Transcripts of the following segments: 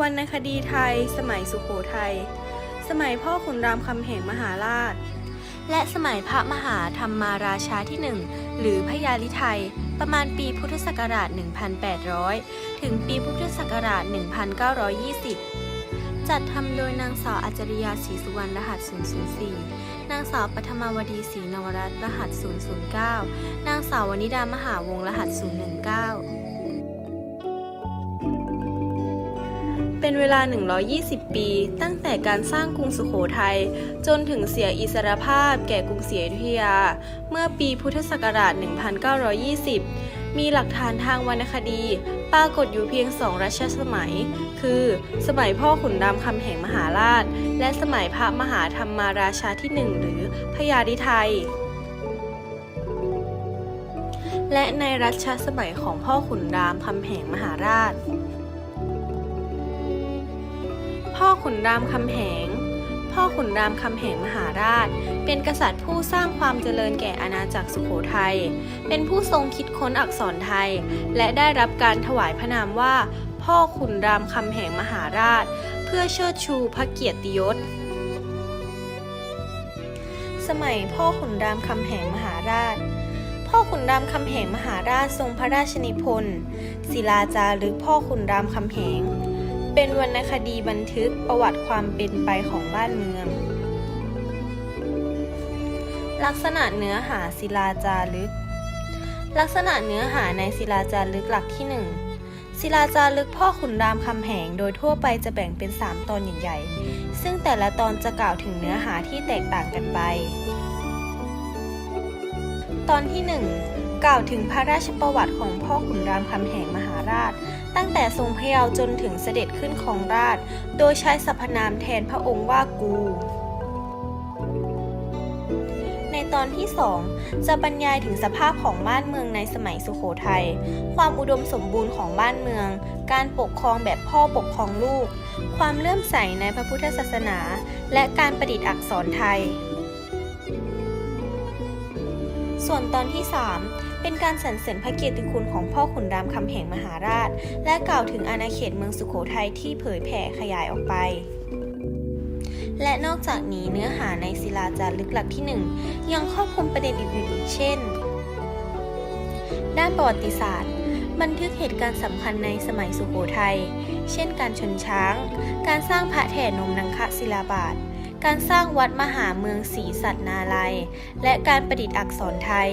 วรรณคดีไทย สมัยสุโขทัย สมัยพ่อขุนรามคำแหงมหาราช และสมัยพระมหาธรรมาราชาที่หนึ่งหรือพญาลิไทย ประมาณปีพุทธศักราช 1800 ถึงปีพุทธศักราช 1920 จัดทำโดยนางสาวอัจจริยาศรีสุวรรณรหัส 004 นางสาวปฐมาวดีศรีนวรัตน์รหัส 009 นางสาววนิดามหาวงศรหัส 019 เป็นเวลา 120 ปี ตั้งแต่การสร้างกรุงสุโขทัยจนถึงเสียอิสรภาพแก่กรุงศรีอยุธยา เมื่อปีพุทธศักราช 1920 มีหลักฐานทางวรรณคดี ปรากฏอยู่เพียงสองรัชสมัย คือสมัยพ่อขุนรามคำแหงมหาราช และสมัยพระมหาธรรมาราชาที่หนึ่งหรือพญาลิไทยและในรัชสมัยของพ่อขุนรามคำแหงมหาราช พ่อขุนรามคำแหง พ่อขุนรามคำแหงมหาราช เป็นกษัตริย์ผู้สร้างความเจริญแก่อาณาจักรสุโขทัย เป็นผู้ทรงคิดค้นอักษรไทย และได้รับการถวายพระนามว่า พ่อขุนรามคำแหงมหาราช เพื่อเชิดชูพระเกียรติยศสมัยพ่อขุนรามคำแหงมหาราช พ่อขุนรามคำแหงมหาราชทรงพระราชนิพนธ์ศิลาจารึกพ่อขุนรามคำแหง เป็นวรรณคดีบันทึกประวัติความเป็นไปของบ้านเมือง ลักษณะเนื้อหาศิลาจารึก ลักษณะเนื้อหาในศิลาจารึกหลักที่หนึ่งศิลาจารึกพ่อขุนรามคำแหงโดยทั่วไปจะแบ่งเป็น 3 ตอนใหญ่ๆ ซึ่งแต่ละตอนจะกล่าวถึงเนื้อหาที่แตกต่างกันไป ตอนที่ 1 กล่าวถึงพระราชประวัติของพ่อขุนรามคำแหงมหาราช ตั้งแต่ทรงพยาวจนถึงเสด็จขึ้นของราช โดยใช้สรรพนามแทนพระองค์ว่ากู ในตอนที่2จะบรรยายถึงสภาพของบ้านเมืองในสมัยสุโขทัย ความอุดมสมบูรณ์ของบ้านเมือง การปกครองแบบพ่อปกครองลูก ความเลื่อมใสในพระพุทธศาสนา และการประดิษฐ์อักษรไทย ส่วนตอนที่3 เป็นการสรรเสริญพระเกียรติคุณของพ่อขุนรามคำแหงมหาราช และกล่าวถึงอาณาเขตเมืองสุโขทัยที่เผยแผ่ขยายออกไปและนอกจากนี้เนื้อหาในศิลาจารึกหลักที่ 1 ยังครอบคลุมประเด็นอื่นๆอีกเช่น ด้านประวัติศาสตร์ บันทึกเหตุการณ์สำคัญในสมัยสุโขทัย เช่นการชนช้าง การสร้างพระแถนมนังคะศิลาบาท การสร้างวัดมหาเมืองศรีสัตนาลัย และการประดิษฐ์อักษรไทย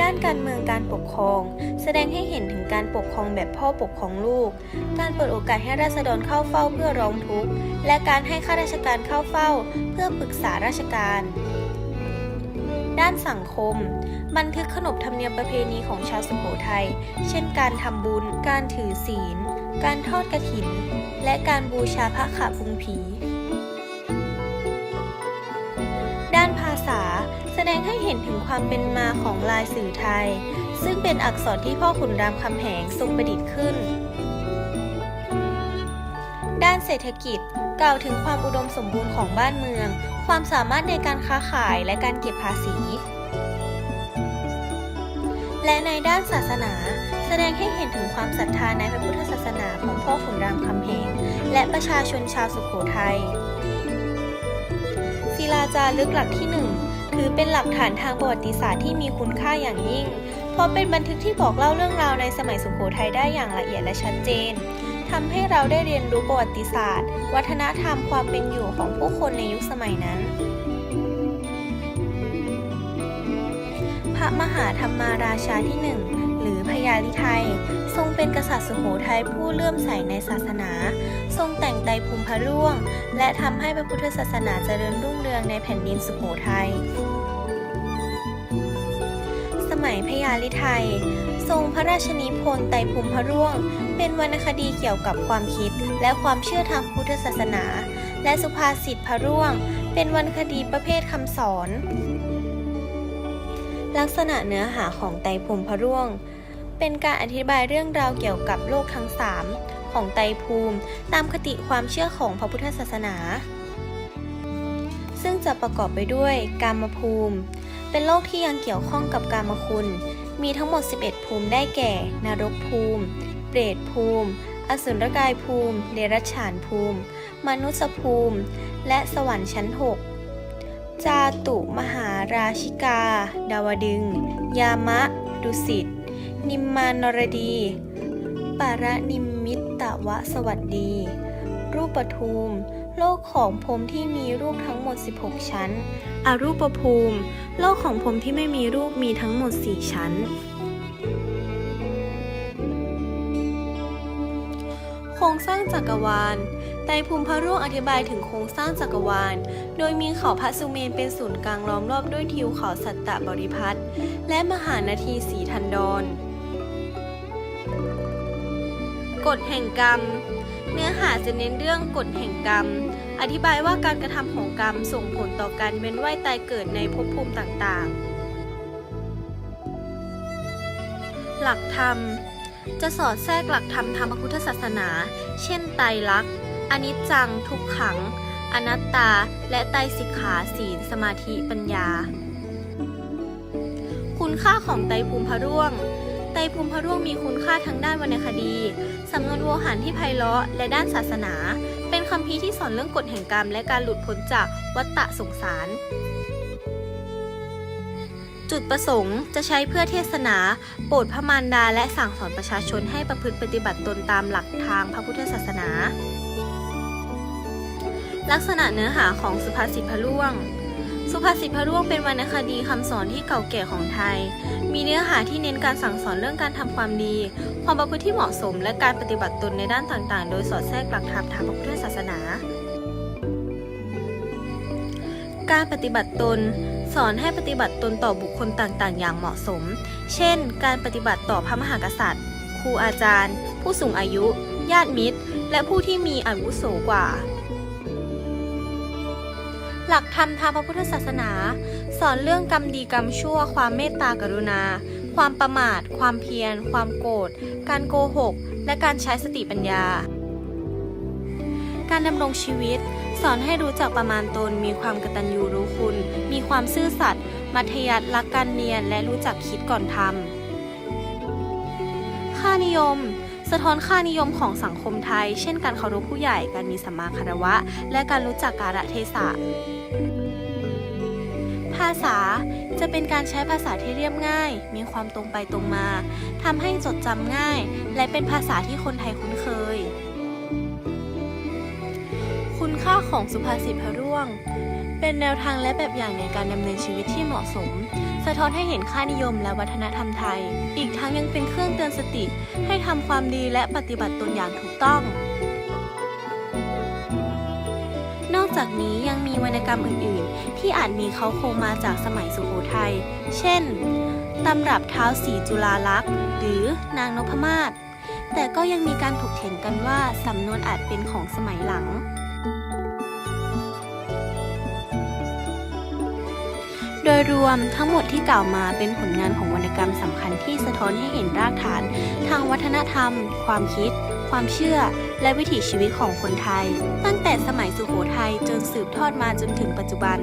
ด้านการเมืองการปกครอง แสดงให้เห็นถึงการปกครองแบบพ่อปกครองลูก การเปิดโอกาสให้ราษฎรเข้าเฝ้าเพื่อร้องทุกข์ และการให้ข้าราชการเข้าเฝ้า เพื่อปรึกษาราชการ ด้านสังคม บันทึกขนบธรรมเนียมประเพณีของชาวสุโขทัย เช่น การทำบุญ การถือศีล การทอดกฐิน และการบูชาพระขาพุงผี แสดงให้เห็นถึงความเป็นมาของลายสื่อไทย ซึ่งเป็นอักษรที่พ่อขุนรามคำแหงทรงประดิษฐ์ขึ้น ด้านเศรษฐกิจกล่าวถึงความอุดมสมบูรณ์ของบ้านเมือง ความสามารถในการค้าขายและการเก็บภาษี และในด้านศาสนา แสดงให้เห็นถึงความศรัทธาในพระพุทธศาสนาของพ่อขุนรามคำแหงและประชาชนชาวสุโขทัยศิลาจารึกหลักที่หนึ่ง ถือเป็นหลักฐานทางประวัติศาสตร์ที่มีคุณค่าอย่างยิ่ง เพราะเป็นบันทึกที่บอกเล่าเรื่องราวในสมัยสุโขทัยได้อย่างละเอียดและชัดเจนทำให้เราได้เรียนรู้ประวัติศาสตร์ วัฒนธรรมความเป็นอยู่ของผู้คนในยุคสมัยนั้น พระมหาธรรมาราชาที่หนึ่ง หรือพญาลิไทย ทรงเป็นกษัตริย์สุโขทัยผู้เลื่อมใสในศาสนา ทรงแต่งไตรภูมิพระร่วง และทำให้พระพุทธศาสนาเจริญรุ่งเรืองในแผ่นดินสุโขทัยสมัยพญาลิไทย ทรงพระราชนิพนธ์ไตรภูมิพระร่วง เป็นวรรณคดีเกี่ยวกับความคิดและความเชื่อทางพุทธศาสนา และสุภาษิตพระร่วง เป็นวรรณคดีประเภทคำสอนลักษณะเนื้อหาของไตรภูมิพระร่วง เป็นการอธิบายเรื่องราวเกี่ยวกับโลกทั้งสามของไตรภูมิ ตามคติความเชื่อของพระพุทธศาสนา ซึ่งจะประกอบไปด้วยกามภูมิ เป็นโลกที่ยังเกี่ยวข้องกับกามคุณ มีทั้งหมด 11 ภูมิได้แก่ นรกภูมิ เปรตภูมิ อสุรกายภูมิ เดรัจฉานภูมิ มนุษยภูมิ และสวรรค์ชั้นหกจาตุมหาราชิกา ดาวดึง ยามะ ดุสิต นิมมานรดีปารนิมมิตตวะสวัสดี รูปภูมิ โลกของพรมที่มีรูปทั้งหมด 16 ชั้น อรูปภูมิ โลกของพรมที่ไม่มีรูปมีทั้งหมด 4 ชั้น โครงสร้างจักรวาลไตรภูมิพระร่วงอธิบายถึงโครงสร้างจักรวาล โดยมีเขาพระสุเมนเป็นศูนย์กลางล้อมรอบด้วยทิวเขาสัตตบริพัตรและมหานาทีสีทันดร กฎแห่งกรรม เนื้อหาจะเน้นเรื่องกฎแห่งกรรม อธิบายว่าการกระทำของกรรมส่งผลต่อการเวียนว่ายตายเกิดในภพภูมิต่างๆ หลักธรรม จะสอดแทรกหลักธรรมทางพระพุทธศาสนา เช่น ไตรลักษณ์อนิจจัง ทุกขัง อนัตตา และไตรสิกขาศีล สมาธิปัญญา คุณค่าของไตรภูมิพระร่วง ไตรภูมิพระร่วงมีคุณค่าทั้งด้านวรรณคดี สำนวนโวหารที่ไพเราะและด้านศาสนา เป็นคัมภีที่สอนเรื่องกฎแห่งกรรม และการหลุดพ้นจากวัฏฏะสงสาร จุดประสงค์จะใช้เพื่อเทศนา โปรดพระมารดาและสั่งสอนประชาชนให้ประพฤติปฏิบัติตนตามหลักทางพระพุทธศาสนา ลักษณะเนื้อหาของสุภาษิตพระร่วง สุภาษิตพระร่วงเป็นวรรณคดีคำสอนที่เก่าแก่ของไทย มีเนื้อหาที่เน้นการสั่งสอนเรื่องการทำความดี ความประพฤติที่เหมาะสม และการปฏิบัติตนในด้านต่างๆ โดยสอดแทรกหลักธรรมทางพระพุทธศาสนา การปฏิบัติตน สอนให้ปฏิบัติตนต่อบุคคลต่างๆ อย่างเหมาะสม เช่น การปฏิบัติต่อพระมหากษัตริย์ ครูอาจารย์ ผู้สูงอายุ ญาติมิตร และผู้ที่มีอาวุโสกว่า หลักธรรมทางพระพุทธศาสนา สอนเรื่องกรรมดีกรรมชั่ว ความเมตตากรุณา ความประมาท ความเพียร ความโกรธ การโกหก และการใช้สติปัญญา การดำรงชีวิต สอนให้รู้จักประมาณตน มีความกตัญญูรู้คุณ มีความซื่อสัตย์ มัธยัติรักการเรียน และรู้จักคิดก่อนทำ ค่านิยมสะท้อนค่านิยมของสังคมไทย เช่นการเคารพผู้ใหญ่ การมีสัมมาคารวะ และการรู้จักกาลเทศะาษา จะเป็นการใช้ภาษาที่เรียบง่าย มีความตรงไปตรงมาทำให้จดจำง่าย และเป็นภาษาที่คนไทยคุ้นเคย คุณค่าของสุภาษิตพระร่วง เป็นแนวทางและแบบอย่างในการดำเนินชีวิตที่เหมาะสม สะท้อนให้เห็นค่านิยมและวัฒนธรรมไทย อีกทั้งยังเป็นเครื่องเตือนสติ ให้ทำความดีและปฏิบัติตนอย่างถูกต้อง จากนี้ยังมีวรรณกรรมอื่น ๆ ที่อาจมีเขาโครงมาจากสมัยสุโขทัย เช่น ตำรับเท้าสีจุลาลักษณ์หรือนางนพมาศ แต่ก็ยังมีการถกเถียงกันว่าสำนวนอาจเป็นของสมัยหลัง โดยรวมทั้งหมดที่กล่าวมาเป็นผลงานของวรรณกรรมสำคัญที่สะท้อนให้เห็นรากฐาน ทางวัฒนธรรม ความคิด ความเชื่อ และวิถีชีวิตของคนไทย ตั้งแต่สมัยสุโขทัยจนสืบทอดมาจนถึงปัจจุบัน